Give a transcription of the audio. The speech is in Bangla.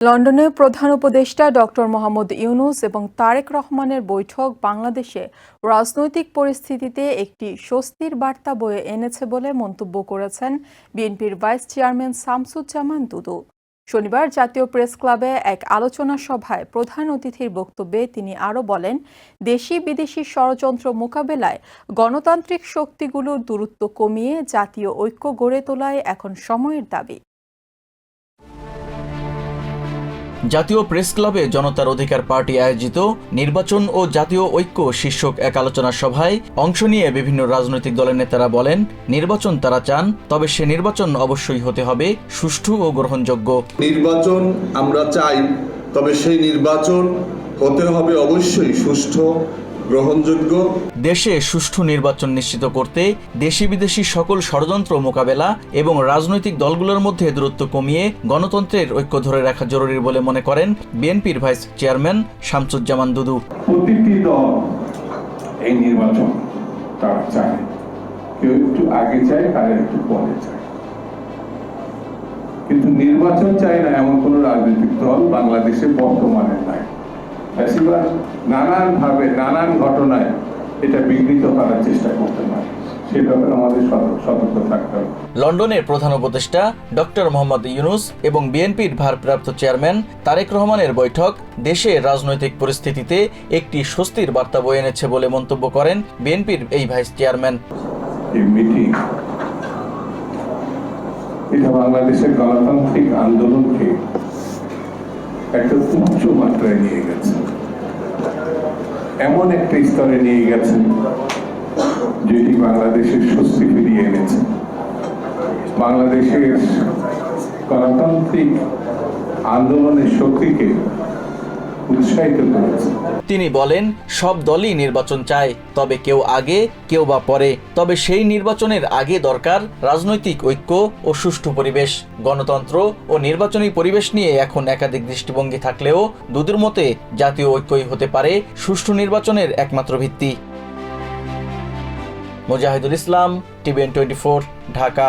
লন্ডনে প্রধান উপদেষ্টা ডক্টর মোহাম্মদ ইউনুস এবং তারেক রহমানের বৈঠক বাংলাদেশে রাজনৈতিক পরিস্থিতিতে একটি স্বস্তির বার্তা বয়ে এনেছে বলে মন্তব্য করেছেন বিএনপির ভাইস চেয়ারম্যান শামসুজ্জামান দুদু। শনিবার জাতীয় প্রেস ক্লাবে এক আলোচনা সভায় প্রধান অতিথির বক্তব্যে তিনি আরও বলেন দেশি বিদেশি ষড়যন্ত্র মোকাবেলায় গণতান্ত্রিক শক্তিগুলোর দূরত্ব কমিয়ে জাতীয় ঐক্য গড়ে তোলায় এখন সময়ের দাবি। জাতীয় প্রেস ক্লাবে জনতার অধিকার পার্টি আয়োজিত নির্বাচন ও জাতীয় ঐক্য শীর্ষক এক আলোচনা সভায় অংশ নিয়ে বিভিন্ন রাজনৈতিক দলের নেতারা বলেন, নির্বাচন তারা চান, তবে সে নির্বাচন অবশ্যই হতে হবে, সুষ্ঠু ও গ্রহণযোগ্য। নির্বাচন আমরা চাই, তবে সেই নির্বাচন হতে হবে অবশ্যই সুষ্ঠু গ্রহণযোগ্য। দেশে সুষ্ঠু নির্বাচন নিশ্চিত করতে দেশি বিদেশি সকল ষড়যন্ত্র মোকাবেলা এবং রাজনৈতিক দলগুলোর মধ্যে দূরত্ব কমিয়ে গণতন্ত্রের ঐক্য ধরে রাখা জরুরি বলে মনে করেন বিএনপির ভাইস চেয়ারম্যান শামসুজ্জামান দুদু। প্রতিটি দল এই নির্বাচন তারা চায়। কেউ একটু আগে চায় আর একটু পরে চায়। কিন্তু নির্বাচন চায় না এমন কোন রাজনৈতিক দল বাংলাদেশে বর্তমানে নাই। ফ্যাসিবাদ নানান ভাবে নানান ঘটনায় এটা বিঘ্নিত করার চেষ্টা করতে পারে লন্ডনের প্রধান উপদেষ্টা ডক্টর মোহাম্মদ ইউনুস এবং বিএনপির ভারপ্রাপ্ত চেয়ারম্যান তারেক রহমানের বৈঠক দেশের রাজনৈতিক পরিস্থিতিতে একটি স্বস্তির বার্তা বয়ে এনেছে বলে মন্তব্য করেন বিএনপির এই ভাইস চেয়ারম্যান। এটা বাংলাদেশের গণতান্ত্রিক আন্দোলনকে একটা উচ্চ মাত্রায় নিয়ে গেছে। এমন একটা স্তরে নিয়ে গেছে, যেটি বাংলাদেশের স্বস্তি ফিরিয়ে এনেছে। বাংলাদেশের গণতান্ত্রিক আন্দোলনের শক্তিকে উৎসাহিত করেছে। তিনি বলেন, সব দলই নির্বাচন চায়, তবে কেউ আগে, কেউ বা পরে। তবে সেই নির্বাচনের আগে দরকার রাজনৈতিক ঐক্য ও সুষ্ঠু পরিবেশ। গণতন্ত্র ও নির্বাচনী পরিবেশ নিয়ে এখন একাধিক দৃষ্টিভঙ্গি থাকলেও দুদুর মতে জাতীয় ঐক্যই হতে পারে সুষ্ঠু নির্বাচনের একমাত্র ভিত্তি। Mujahidul Islam TVN twenty Dhaka.